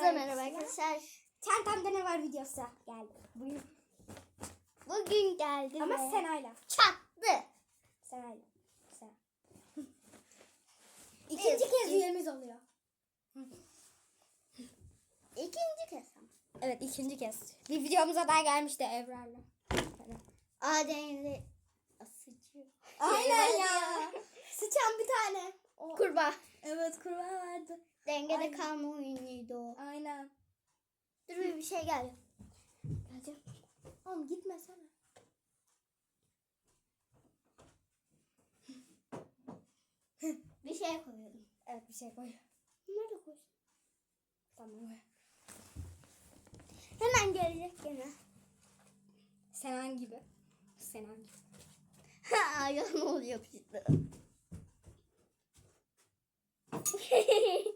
Herkese merhaba arkadaşlar. Çantamda ne var videosu geldi. Bugün. Bugün geldim Ama ve Sena'yla. çattı. Sena'yla. Sena. İkinci Evet. kez üyemiz oluyor. İkinci kez. Evet ikinci kez. Bir videomuza daha gelmişti Evrar'la. Adem'de asıcı. Aynen ya. Sıçan bir tane. O. Kurbağa. Evet kurbağa vardı. Dengede Aynen. kalma oyunuydu o. Aynen. Dur bir, bir şey geldi. Hadi. Oğlum gitmesene. Bir şey koyalım. Evet bir şey koy. Nerede koy? Tamam. Hemen gelecek gene. Senan gibi. Senan gibi. Ha ya ne oluyor işte.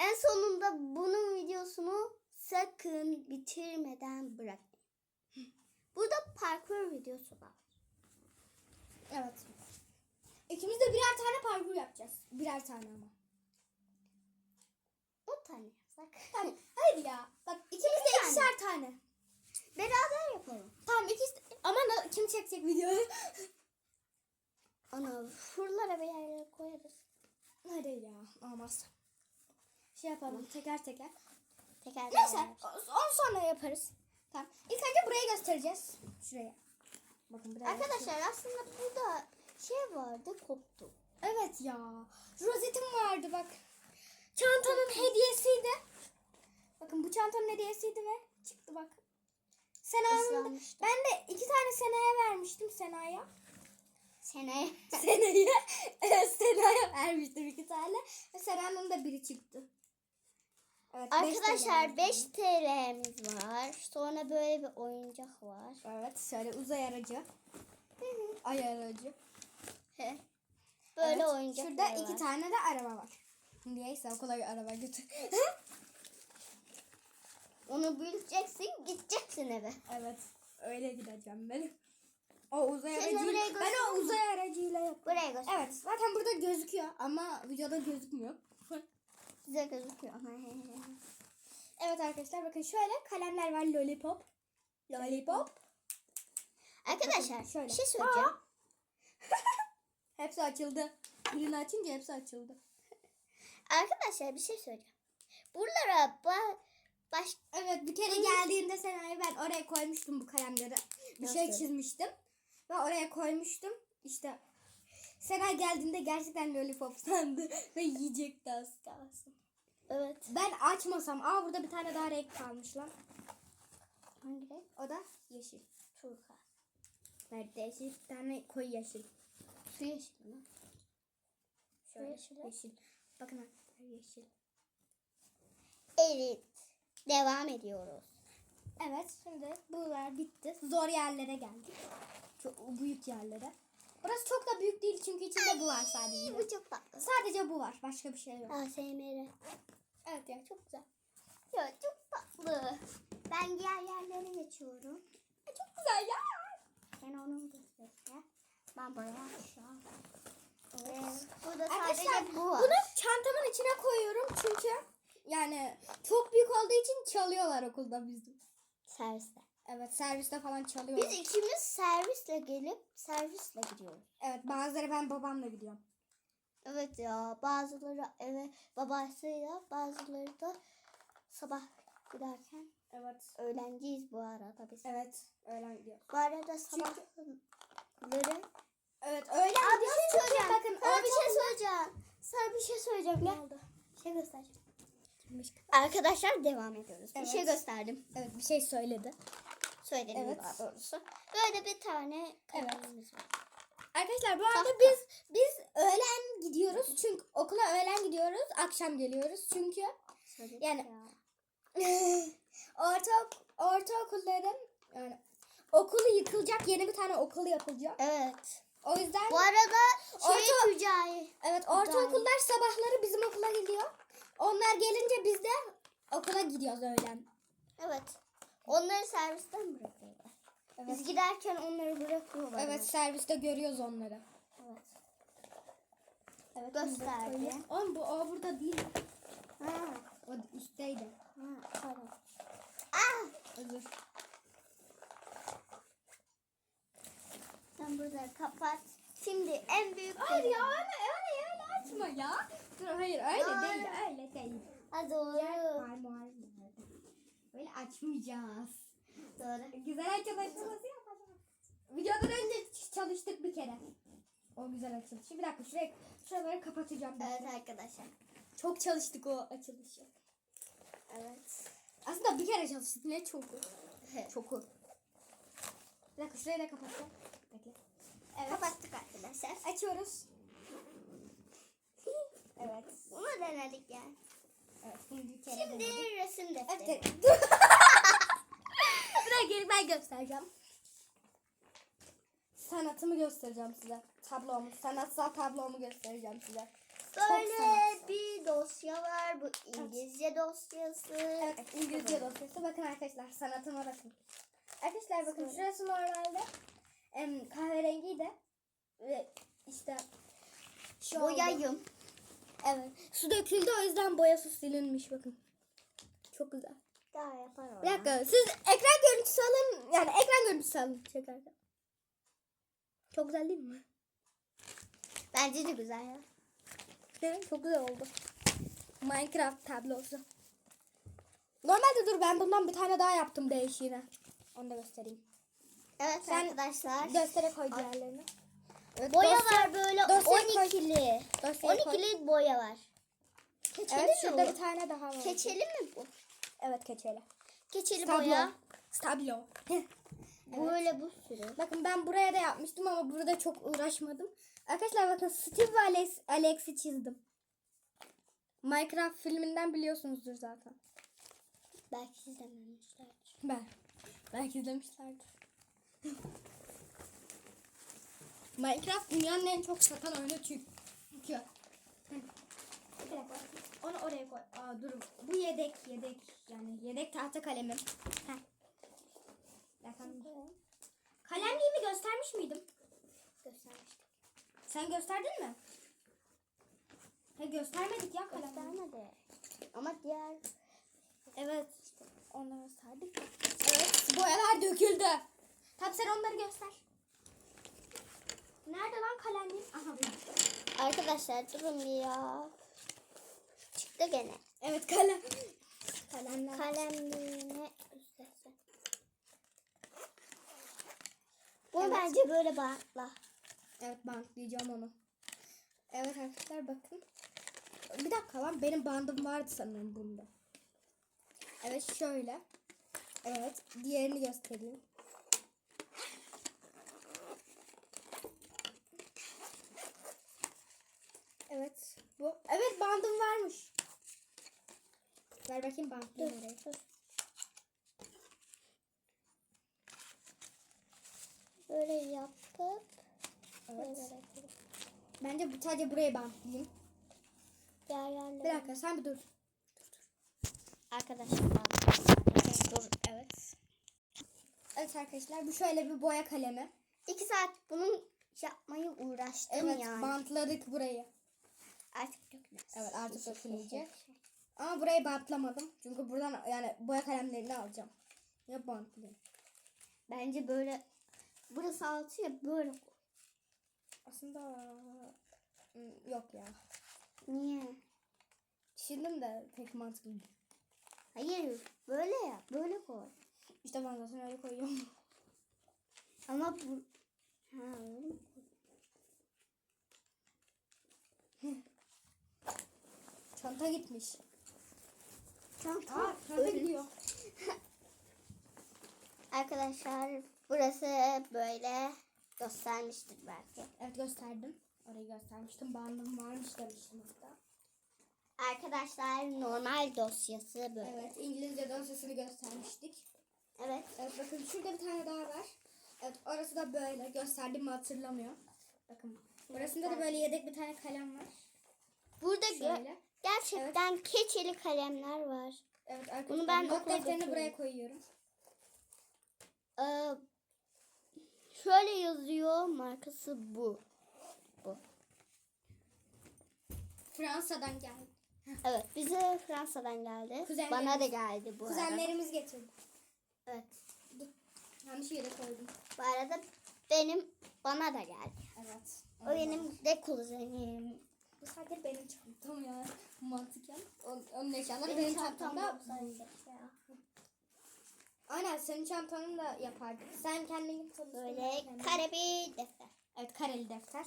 en sonunda bunun videosunu sakın bitirmeden bırakmayın. Burada parkur videosu var. Evet. İkimiz de birer tane parkur yapacağız. Birer tane ama. 10 tane yapsak. Tamam. Hayır ya. Bak ikimiz de tane. ikişer tane. Beraber yapalım. Tamam ikisi Ama kim çekecek videoyu? Ana fırlara bir yerlere koyarız. Hadi ya. Olmaz. Şey yapalım teker teker. Teker Neyse onu sonra yaparız. Tamam. İlk önce burayı göstereceğiz. Şuraya. Bakın buraya. Arkadaşlar aslında burada şey vardı koptu. Evet ya. Rozetim vardı bak. Çantanın hediyesiydi. Bakın bu çantanın hediyesiydi ve çıktı bak. Sena'nın ben de iki tane Sena'ya vermiştim Sena'ya. Sena'ya evet, Sena'ya vermiştim iki tane. Ve Sena'nın da biri çıktı. Evet, Arkadaşlar TL. 5 TL'miz var. Sonra böyle bir oyuncak var. Evet şöyle uzay aracı. Ay aracı. He. Böyle Evet, oyuncak Şurada var. iki tane de araba var. Niyeyse okula araba götür. Onu bileceksin gideceksin eve. evet öyle gideceğim ben. O uzay Sen burayı Ben o uzay aracıyla yaptım. Buraya göster. Evet zaten burada gözüküyor ama videoda gözükmüyor. Size gözüküyor. evet arkadaşlar bakın şöyle kalemler var lollipop. Lollipop. Arkadaşlar Bakın, şöyle. bir şey söyleyeceğim. Hepsi açıldı. Birini açınca hepsi açıldı. Arkadaşlar bir şey söyleyeceğim. Buralara ba baş Evet bir kere geldiğinde Sena'yı ben oraya koymuştum bu kalemleri. Bir şey Nasıl? çizmiştim. Ve oraya koymuştum. İşte Sena geldiğinde gerçekten lollipop sandı. Ve yiyecekti az kalsın. Evet. Ben açmasam. Aa burada bir tane daha renk kalmış lan. Hangi renk? O da yeşil. Turka. Nerede yeşil? Bir tane koyu yeşil. Su yeşili mi? Şöyle yeşil. yeşil. Bakın arkadaşlar yeşil. Evet. Devam ediyoruz. Evet şimdi bunlar bitti. Zor yerlere geldik. Çok büyük yerlere. Burası çok da büyük değil çünkü içinde bu var sadece. Bu çok tatlı. Sadece bu var. Başka bir şey yok. ASMR. Evet ya çok güzel. Ya çok tatlı. Ben diğer yerlere geçiyorum. Çok güzel ya. Sen onu gösterse. Ben buraya aşağı. Evet. Burada Arkadaşlar bu var. bunu çantamın içine koyuyorum çünkü yani çok büyük olduğu için çalıyorlar okulda bizim. Serviste. Evet serviste falan çalıyorlar. Biz ikimiz servisle gelip servisle gidiyoruz. Evet bazıları ben babamla gidiyorum. Evet ya bazıları eve babasıyla bazıları da sabah giderken Evet. öğlenciyiz bu arada biz. Evet öğlen gidiyoruz. Bu arada sabahları Evet öğlen Abi bir şey söyleyeceğim. bakın Sana bir şey söyleyeceğim. Sana bir şey söyleyeceğim. Ne oldu? Bir şey göstereceğim. Arkadaşlar devam ediyoruz. Bir Evet. şey gösterdim. Evet bir şey söyledi. Söyledim Evet. daha doğrusu. Böyle bir tane kalemimiz var. Arkadaşlar bu arada Tahta. biz biz öğlen gidiyoruz çünkü okula öğlen gidiyoruz akşam geliyoruz çünkü Söyledik Yani- ya. orta ortaokulların yani okulu yıkılacak yeni bir tane okul yapılacak. Evet. O yüzden Bu arada şey Orta- Tüccahi. evet ortaokullar sabahları bizim okula gidiyor. Onlar gelince biz de okula gidiyoruz öğlen. Evet. Onları servisten bırakıyorlar. Biz giderken onları bırakıyorlar. Evet serviste görüyoruz onları. Evet. Evet. Gösterdi. Oğlum bu o burada değil. Ha. O üstteydi. Ha, pardon. Ah! Özür. Sen burada kapat. Şimdi en büyük Hayır ya öyle öyle öyle açma ya. Dur hayır öyle Doğru. değil öyle değil. Ha doğru. Parmağım nerede? Böyle açmayacağız. Doğru. Güzel açılışımızı yapacağız. Videodan önce çalıştık bir kere. O güzel açılışı. Bir dakika şuraya, şuraları kapatacağım ben. Evet arkadaşlar. Çok çalıştık o açılışı. Evet. Aslında bir kere çalıştık. Ne çoku? Çoku. Bir dakika şurayı da kapatacağım. Bekle. Evet. Kapattık arkadaşlar. Açıyoruz. Evet. Bunu denedik yani. Evet. Bunu bir kere Şimdi denedik. resim defteri. Evet. dakika gelin ben göstereceğim. Sanatımı göstereceğim size. Tablomu, sanatsal tablomu göstereceğim size. Böyle bir dosya var. Bu İngilizce dosyası. Evet, İngilizce dosyası. Bakın arkadaşlar sanatıma bakın. Arkadaşlar bakın şurası normalde em, kahverengiydi. Ve işte şu oldu. Boyayım. Evet. Su döküldü o yüzden boyası silinmiş bakın. Çok güzel. Daha yapar Bir dakika siz ekran görüntüsü alın. Yani ekran görüntüsü alın çekerken. Çok güzel değil mi? Bence de güzel ya. Evet, çok güzel oldu. Minecraft tablosu. Normalde dur ben bundan bir tane daha yaptım değişiğine. Onu da göstereyim. Evet Sen arkadaşlar. Göstere koy diğerlerini. Evet, Boya dosya- var böyle dosyayı koy. 12'li. Dosyayı koy. 12'li boya var. Keçeli Evet mi bu? bir tane daha var. Keçeli mi bu? Evet keçeli. Keçeli Stablo. boya. Stablo. Böyle bu sürü. bakın ben buraya da yapmıştım ama burada çok uğraşmadım. Arkadaşlar bakın Steve ve Alex, Alex'i çizdim. Minecraft filminden biliyorsunuzdur zaten. Belki izlememişler. Ben. Belki izlemişlerdir. Minecraft dünyanın en çok satan oyunu çünkü. Bir dakika. Onu oraya koy. Aa, dur. Bu yedek yedek. Yani yedek tahta kalemim. Heh. Efendim. Kalemliğimi göstermiş miydim? Göstermiştik. Sen gösterdin mi? He göstermedik ya kalemliği. Göstermedi. Ama diğer Evet. Onları gösterdik. Evet. Boyalar döküldü. Tabii sen onları göster. Nerede lan kalemliğim? Aha arkadaşlar durun bir ya. Çıktı gene. Evet kalem. Kalemler. Kalemliğine üstlesin. Bu Evet. bence böyle bantla. Evet bantlayacağım onu. Evet arkadaşlar bakın. Bir dakika lan benim bandım vardı sanırım bunda. Evet şöyle. Evet diğerini göstereyim. Evet bu. Evet bandım varmış. Ver bakayım bantlayayım oraya. Böyle yapıp Evet. böyle Bence bu sadece buraya bantlayayım. diğer yerlere. Bir dakika sen bir dur. Arkadaşlar bant. Dur evet. Evet arkadaşlar bu şöyle bir boya kalemi. İki saat bunun yapmayı uğraştım Evet yani. bantladık burayı. Artık dökmez. Evet artık dökülmeyecek. Ama burayı bantlamadım. Çünkü buradan yani boya kalemlerini alacağım. Ya bantlayayım. Bence böyle burası altı ya böyle. Aslında hmm, yok ya. Niye? Düşündüm de pek mantıklı değil. Hayır böyle ya böyle koy. İşte ben zaten öyle koyuyorum. Ama bu ha öyle mi? Çanta gitmiş. Arkadaşlar burası böyle göstermiştir belki. Evet gösterdim. Orayı göstermiştim. Bandım varmış demiştim hatta. Arkadaşlar normal dosyası böyle. Evet İngilizce dosyasını göstermiştik. Evet. Evet bakın şurada bir tane daha var. Evet orası da böyle. Gösterdim mi hatırlamıyor. Bakın. Burasında da böyle yedek bir tane kalem var. Burada Şöyle. Gerçekten keçeli kalemler var. Evet arkadaşlar. Bunu ben not okula defterini götürüyorum. buraya koyuyorum. Ee, Şöyle yazıyor. Markası bu. Fransa'dan geldi. Evet bize Fransa'dan geldi. Kuzenlerimiz- Bana da geldi bu arada. Kuzenlerimiz getirdi. Evet. Yanlış yere koydum. Bu arada benim bana da geldi. Evet. O benim de kuzenim. Bu sadece benim çantam ya. Mantıken. Onun, onun eşyaları benim, Benim çantamda. çantamda olsaydı ya. Aynen senin çantanın da yapardık. Sen kendin çalıştın. Böyle kare bir defter. Evet kareli defter.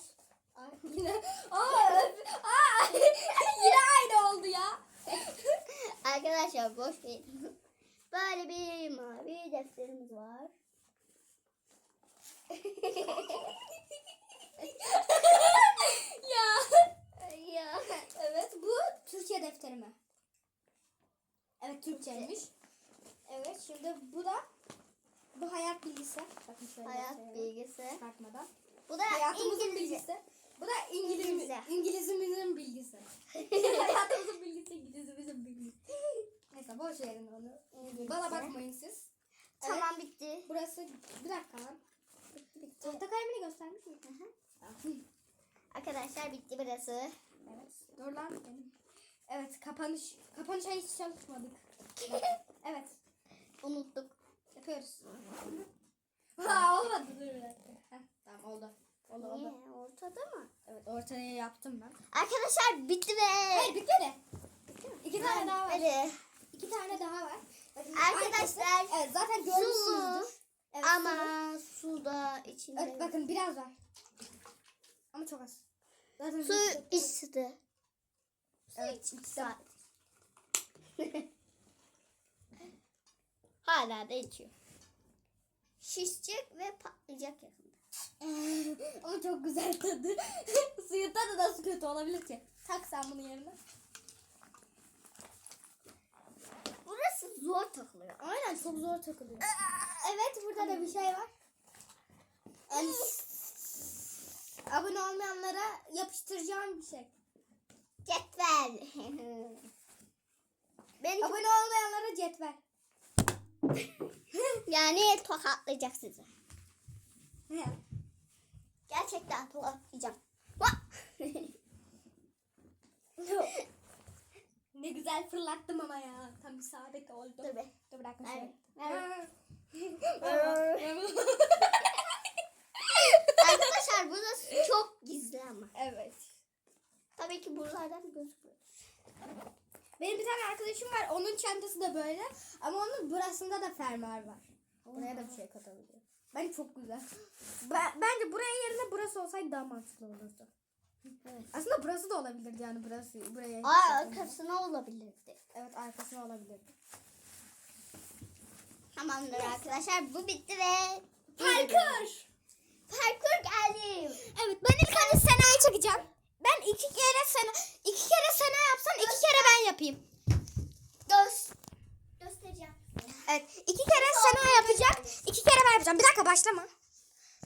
Yine aa, öf- aa, yine aynı oldu ya. Arkadaşlar boş verin. Böyle bir mavi defterimiz var. ya. Ya. Evet bu Türkçe defteri mi? Evet Türkçeymiş. Evet şimdi bu da bu hayat bilgisi. Bakın şöyle Hayat göstereyim. bilgisi. çıkartmadan. Bu da Hayatımızın İngilizce. bilgisi. Bu da İngiliz, İngilizce. İngilizimizin bilgisi. Hayatımızın bilgisi, İngilizimizin bilgisi. Neyse boş verin onu. İngilizce. Bana bakmayın siz. Tamam bitti. Burası bir dakika. Tahta kalemini göstermiş miyim? Arkadaşlar bitti burası. Evet. Dur lan benim. Evet kapanış. Kapanışa hiç çalışmadık. evet. Unuttuk. Yapıyoruz. Ha olmadı dur bir dakika. Heh, tamam oldu. Oldu Niye? oldu. Ortada mı? Evet ortaya yaptım ben. Arkadaşlar bitti ve... Hayır bitmedi. İki tane daha var. Hadi. İki tane daha var. Bakın, Arkadaşlar, arkası- Evet zaten görmüşsünüzdür. Evet. Ama suda içinde. Evet bakın biraz var. Ama çok az. Zaten Su içti. Evet, içti. Hala da içiyor. Şişecek ve patlayacak yakında. Ama çok güzel tadı. Suyun tadı nasıl kötü olabilir ki? Tak sen bunu yerine. Burası zor takılıyor. Aynen çok zor takılıyor. Evet burada da bir şey var. Yani abone olmayanlara yapıştıracağım bir şey. Cetvel. Beni Abone olmayanlara cetvel. yani tokatlayacak sizi. Gerçekten tokatlayacağım. Ne güzel fırlattım ama ya. Tam isabet oldu. Dur be. Dur bir dakika Ver, şöyle. Arkadaşlar burası çok gizli ama. evet. Tabii ki buralardan gözükmüyor. Benim bir tane arkadaşım var. Onun çantası da böyle. Ama onun burasında da fermuar var. Buraya da bir şey katabiliyor. Bence çok güzel. Ben, bence buraya yerine burası olsaydı daha mantıklı olurdu. Evet. Aslında burası da olabilirdi yani burası buraya. Aa arkasına olabilirdi. Evet arkasına olabilirdi. Tamamdır arkadaşlar bu bitti ve Parkur. parkur geldim. Evet ben ilk önce Sena'yı çekeceğim. Ben iki kere Sena, iki kere Sena yapsan iki kere ben yapayım. Göz göstereceğim. Evet iki kere Sena yapacak. iki kere ben yapacağım. Bir dakika başlama.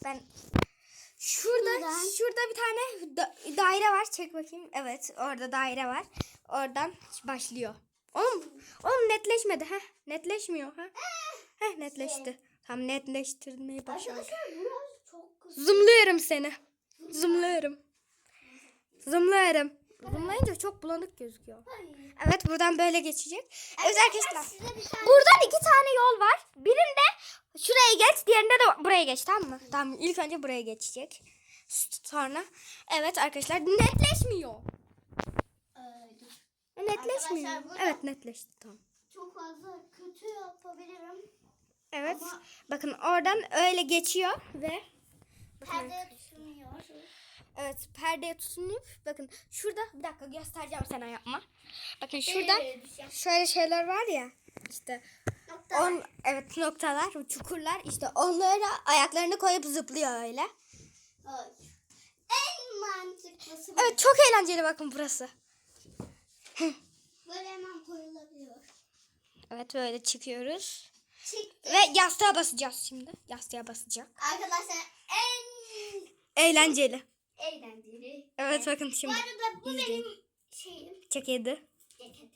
Ben şurada Şuradan. şurada bir tane da- daire var. Çek bakayım. Evet orada daire var. Oradan başlıyor. Oğlum, oğlum netleşmedi. Heh, netleşmiyor. Heh. Heh, netleşti. Tam netleştirmeyi kısa. Zoomluyorum seni. Zoomluyorum. Zoomluyorum. Zoomlayınca çok bulanık gözüküyor. Evet buradan böyle geçecek. Evet arkadaşlar. Bir tane Buradan iki tane yol var. Birinde şuraya geç, diğerinde de buraya geç tamam mı? Tamam ilk önce buraya geçecek. Sonra evet arkadaşlar netleşmiyor. Ee. Netleşmiyor. Arkadaşlar Evet netleşti tamam. çok fazla kötü yapabilirim. Evet. Ama- Bakın oradan öyle geçiyor ve düşünüyor. Evet perdeye tutunup bakın şurada bir dakika göstereceğim sana yapma. Bakın şurada Ee, şöyle şeyler var ya işte Nokta. on evet noktalar çukurlar işte onlara ayaklarını koyup zıplıyor öyle. Ay. En mantıklısı bu. Evet çok eğlenceli bakın burası. Böyle hemen koyulabiliyor. Evet böyle çıkıyoruz. Çıktı. Ve yastığa basacağız şimdi. Yastığa basacağım. Arkadaşlar en Eğlenceli. Eğlenceli. Evet bakın Bu şimdi. arada bu İzleyin. benim şeyim. Çekildi. Ceket.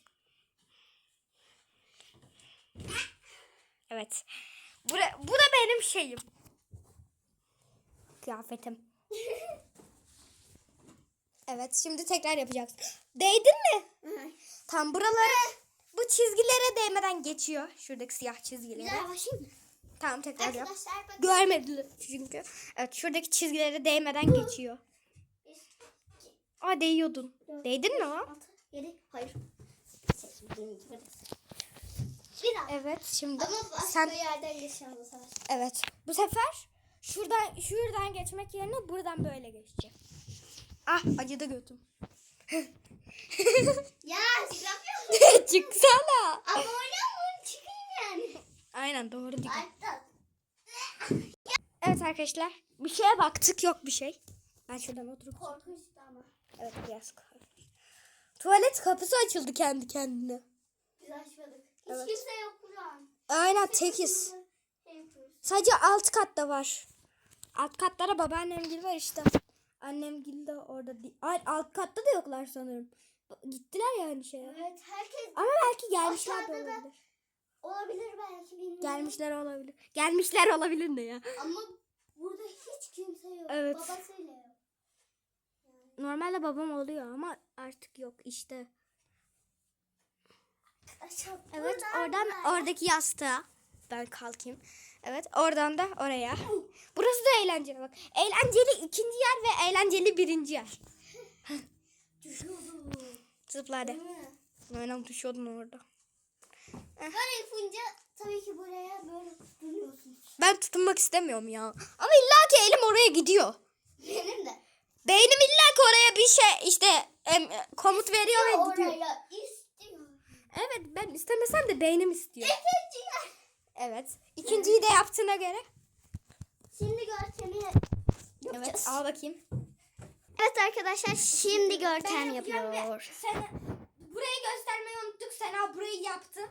Evet. Bura, bu da benim şeyim. kıyafetim. Evet şimdi tekrar yapacaksın. Değdin mi? Tam buraları bu çizgilere değmeden geçiyor. Şuradaki siyah çizgilere. başlayayım mı? Tamam tekrar yap. Arkadaşlar bakın. Görmediler çünkü. Evet şuradaki çizgilere değmeden geçiyor. Aa değiyordun. Değdin mi o? 6, 7, hayır. Bir. Daha. Evet şimdi Ama başka sen yerden geçeceğim bu sefer. evet bu sefer şuradan şuradan geçmek yerine buradan böyle geçecek. Ah acıdı götüm. Ya siz yapıyor Çıksana. Abone olun çıkın yani. Aynen doğru değil. Evet arkadaşlar bir şeye baktık yok bir şey. Ben şuradan oturup. Korkunçtu ama. Evet biraz korkunç. Tuvalet kapısı açıldı kendi kendine. Biz açmadık. Hiç Evet. kimse yok burada. Aynen tekiz. Şey. Sadece alt katta var. Alt katlara babaannem gibi var işte. Annem gibi de orada değil. Ay, alt katta da yoklar sanırım. Gittiler yani şeye. Evet herkes Ama belki gelmişler de Aşağıda da- olabilir. olabilir belki bilmiyorum. Gelmişler olabilir. Gelmişler olabilir ne ya? Ama burada hiç kimse yok. Evet. Babasıyla. Normalde babam oluyor ama artık yok işte. Evet oradan oradaki yastığa ben kalkayım. Evet oradan da oraya. Burası da eğlenceli bak. Eğlenceli ikinci yer ve eğlenceli birinci yer. Düşüyordu. Zıpla hadi. Aynen düşüyordun orada. Böyle yapınca tabii ki buraya böyle duruyorsunuz. Ben tutunmak istemiyorum ya. Ama illa ki elim oraya gidiyor. Benim de. Beynim illa ki oraya bir şey işte em, komut veriyor ve gidiyor. Oraya istiyor. Evet ben istemesem de beynim istiyor. İkinci. Evet. İkinciyi de yaptığına göre. Şimdi görkemi Evet yapacağız. al bakayım. Evet arkadaşlar şimdi görkem yapıyor. Sen burayı göstermeyi unuttuk. Sena burayı yaptı.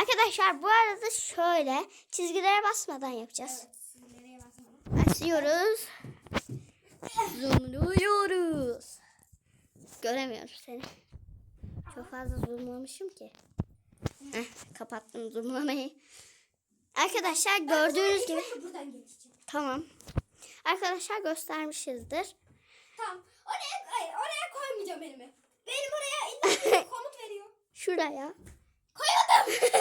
Arkadaşlar bu arada şöyle çizgilere basmadan yapacağız. Evet. Nereye basmadım? Başlıyoruz. Zoomluyoruz. Göremiyorum seni. Çok fazla zoomlamışım ki. Heh, kapattım zoomlamayı. Arkadaşlar gördüğünüz gibi. Tamam. Arkadaşlar göstermişizdir. Tamam. Oraya, hayır, oraya koymayacağım elimi. Benim oraya komut veriyor. Şuraya Koymadım.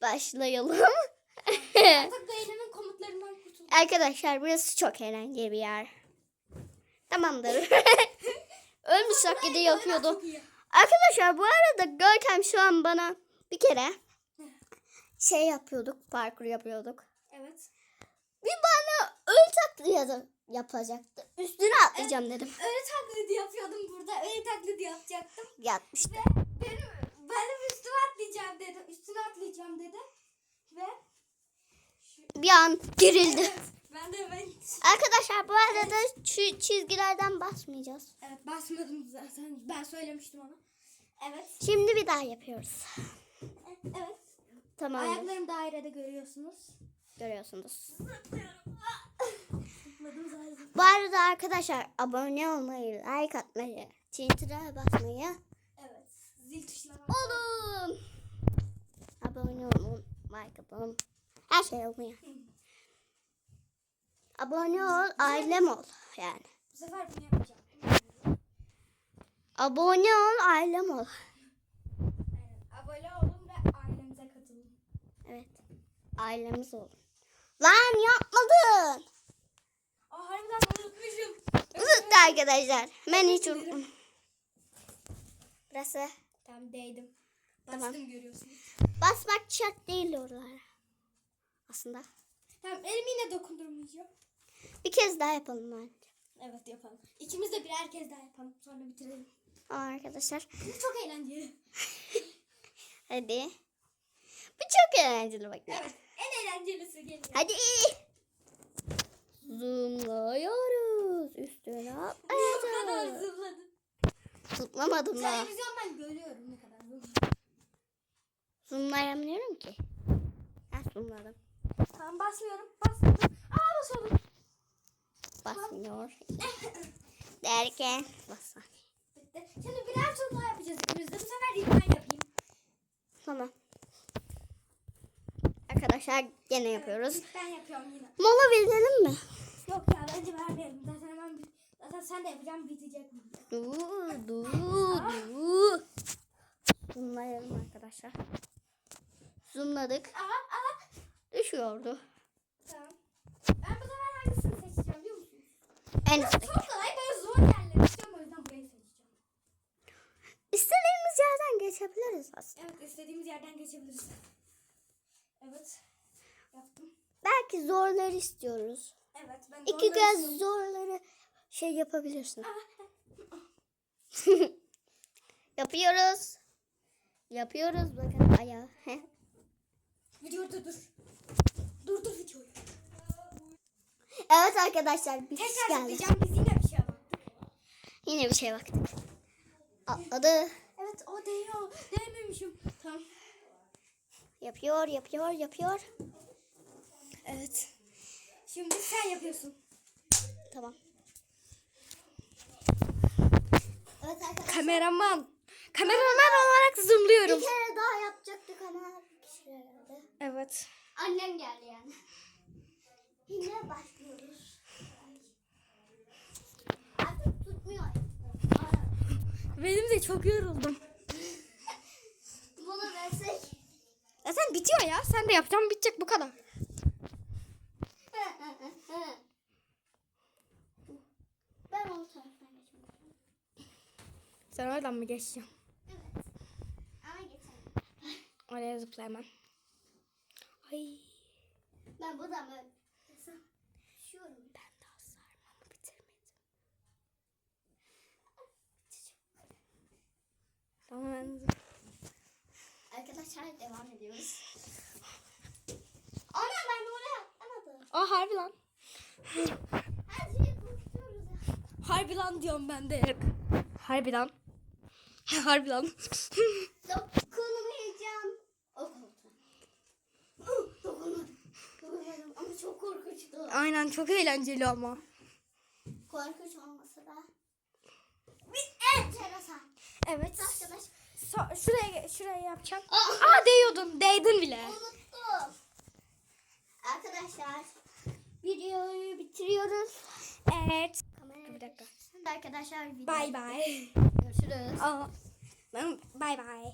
başlayalım. Artık kurtuldum. Arkadaşlar burası çok eğlenceli bir yer. Tamamdır. Ölmüş taklidi yapıyordu. Arkadaşlar bu arada Görkem şu an bana bir kere şey yapıyorduk, parkur yapıyorduk. Evet. Bir bana öl taklidi yapacaktı. Üstüne atlayacağım dedim. Öyle taklidi yapıyordum burada. Öyle taklidi yapacaktım. Yatmıştı. Benim, benim üstüme atlayacağım dedi. Üstüne atlayacağım dedi. Ve Bir an gerildi. evet, ben de ben Arkadaşlar bu arada şu çizgilerden basmayacağız. Evet basmadım zaten. Ben söylemiştim onu. Evet. Şimdi bir daha yapıyoruz. Evet. Tamam. Ayaklarım dairede görüyorsunuz. Görüyorsunuz. Bu arada arkadaşlar abone olmayı, like atmayı, çintire basmayı Evet. Zil tuşuna bak. olun. Abone olun, like atın. Her şey olmuyor. Abone ol, ailem ol yani. Bu sefer bunu yapacağım. Abone ol, ailem ol. Aynen. Abone olun ve ailemize katılın. Evet. Ailemiz olun. Lan yapmadın. Aa harbiden unutmuşum. Unuttu arkadaşlar. Ben hiç unutmam. Burası Tamam değdim. Tamam. Bastım görüyorsunuz. basmak şart değil oralara. Aslında. Tamam elimi yine dokundurmayacağım. Bir kez daha yapalım bence. Evet yapalım. İkimiz de birer kez daha yapalım. Sonra bitirelim. Aa, arkadaşlar. Bu çok eğlenceli. Hadi. Bu çok eğlenceli bak. Evet. En eğlencelisi geliyor. Hadi. Zoomluyoruz. Üstüne Niye bu kadar atlayacağız. zıpladın? Zıplamadım da. Televizyondan görüyorum ne kadar zıpladın. Zoomlayamıyorum ki. Ha zoomladım. Tamam basmıyorum. Basmadım. Aa basalım. Basmıyor. Derken basmak. Bitti. Şimdi birer tur daha yapacağız ikimiz de. Bu sefer ilk ben yapayım. Tamam. Arkadaşlar gene yapıyoruz. İlk ben yapıyorum yine. Mola verelim mi? Yok ya sen de yapacaksın bitecek mi? Dur dur dur. Zoomlayalım arkadaşlar. Zoomladık. Aa, aa. Düşüyordu. Tamam. Ben bu sefer hangisini seçeceğim biliyor musun? En Çok üstteki. kolay böyle zor yerleri istiyorum o yüzden burayı seçeceğim. İstediğimiz yerden geçebiliriz aslında. Evet istediğimiz yerden geçebiliriz. Evet. Yaptım. Belki zorları istiyoruz. Evet ben İki istiyorum. zorları şey yapabilirsin. Aa, Yapıyoruz. Yapıyoruz bakın ayağı. Heh. Video dur dur. Dur dur videoyu. evet arkadaşlar bir Tekrar geldi. tıklayacağım biz yine bir şeye baktık. Yine bir şey baktık. Atladı. Evet o değiyor. Değmemişim. Tamam. Yapıyor, yapıyor, yapıyor. Evet. Şimdi sen yapıyorsun. Tamam. Evet arkadaşlar. Kameraman. Kameraman olarak zoomluyorum. Bir kere daha yapacaktık ama kişiler. Evet. Annem geldi yani. Yine başlıyoruz. Artık tutmuyor. Benim de çok yoruldum. Bunu versek. Zaten bitiyor ya. Sen de yapacaksın bitecek bu kadar. ben o taraftan geçmek. Sen oradan mı geçeceksin? Evet. Ama geçelim. Oraya zıplayamam. Ay. Ben buradan böyle. Düşüyorum. Ben daha sarmamı bitirmedim. Tamam Arkadaşlar devam ediyoruz. Ana ben oraya atlamadım. Aa harbi lan. Her şeyi korkutuyoruz ya. Harbi lan diyorum ben de hep. Harbi lan. harbi lan. Aynen çok eğlenceli ama. Korkunç olmasa da. Bir enteresan. Evet. Arkadaş So- şuraya şuraya yapacağım. Aa! Aa değiyordun. Değdin bile. unuttum. Arkadaşlar videoyu bitiriyoruz. Evet. Kamerayı Bir dakika. Arkadaşlar video Bay bay. görüşürüz. Aa, bay bay.